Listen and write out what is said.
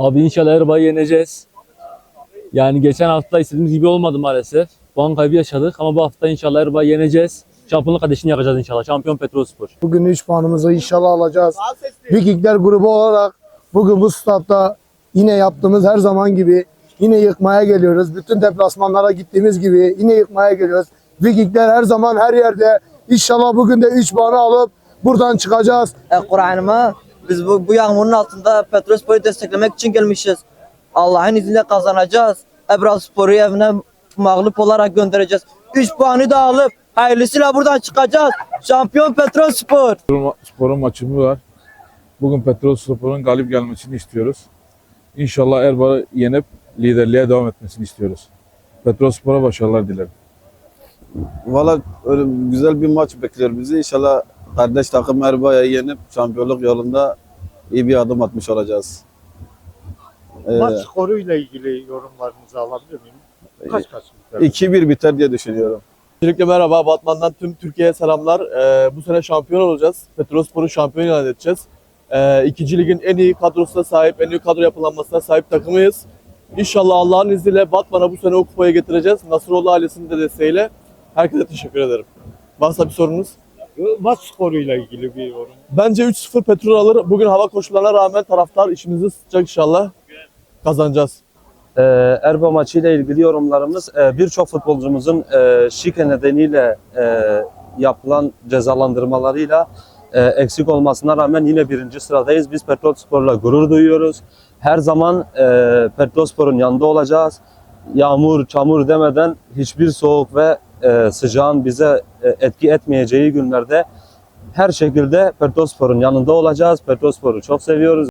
Abi inşallah Erbay'ı yeneceğiz. Yani geçen hafta istediğimiz gibi olmadı maalesef. Puan kaybı yaşadık ama bu hafta inşallah Erbay'ı yeneceğiz. Şampiyonluk ateşini yakacağız inşallah. Şampiyon Petrolspor. Bugün 3 puanımızı inşallah alacağız. Vikingler grubu olarak bugün bu statta yine yaptığımız her zaman gibi yine yıkmaya geliyoruz. Bütün deplasmanlara gittiğimiz gibi yine yıkmaya geliyoruz. Vikingler her zaman her yerde. İnşallah bugün de 3 puanı alıp buradan çıkacağız. E, Kur'an'ıma biz bu, bu yağmurun altında Petrospor'u desteklemek için gelmişiz. Allah'ın izniyle kazanacağız. Ebraspor'u evine mağlup olarak göndereceğiz. 3 puanı da alıp hayırlısıyla buradan çıkacağız. Şampiyon Petrospor. Spor'un maçımız var. Bugün Petrol Spor'un galip gelmesini istiyoruz. İnşallah Erbar'ı yenip liderliğe devam etmesini istiyoruz. Petrol Spor'a başarılar dilerim. Valla öyle güzel bir maç bekliyor bizi. İnşallah kardeş takım Erbaya'yı yenip şampiyonluk yolunda iyi bir adım atmış olacağız. Ee, Maç skoruyla ilgili yorumlarınızı alabilir miyim? Kaç kaç biter? 2-1 biter diye düşünüyorum. Öncelikle merhaba. Batman'dan tüm Türkiye'ye selamlar. Ee, bu sene şampiyon olacağız. Petrolspor'u şampiyon ilan edeceğiz. Ee, ikinci ligin en iyi kadrosuna sahip, en iyi kadro yapılanmasına sahip takımıyız. İnşallah Allah'ın izniyle Batman'a bu sene o kupayı getireceğiz. Nasıroğlu ailesinin de desteğiyle. Herkese teşekkür ederim. Varsa bir sorunuz? Maç skoruyla ilgili bir yorum. Bence 3-0 petrol alır. Bugün hava koşullarına rağmen taraftar işimizi sıcak inşallah. Kazanacağız. Ee, Erba maçı ile ilgili yorumlarımız e, birçok futbolcumuzun e, şike nedeniyle e, yapılan cezalandırmalarıyla e, eksik olmasına rağmen yine birinci sıradayız. Biz Petrolspor'la gurur duyuyoruz. Her zaman e, Petrolspor'un yanında olacağız. Yağmur, çamur demeden hiçbir soğuk ve e, sıcağın bize e, etki etmeyeceği günlerde her şekilde Petrolspor'un yanında olacağız. Petrolspor'u çok seviyoruz.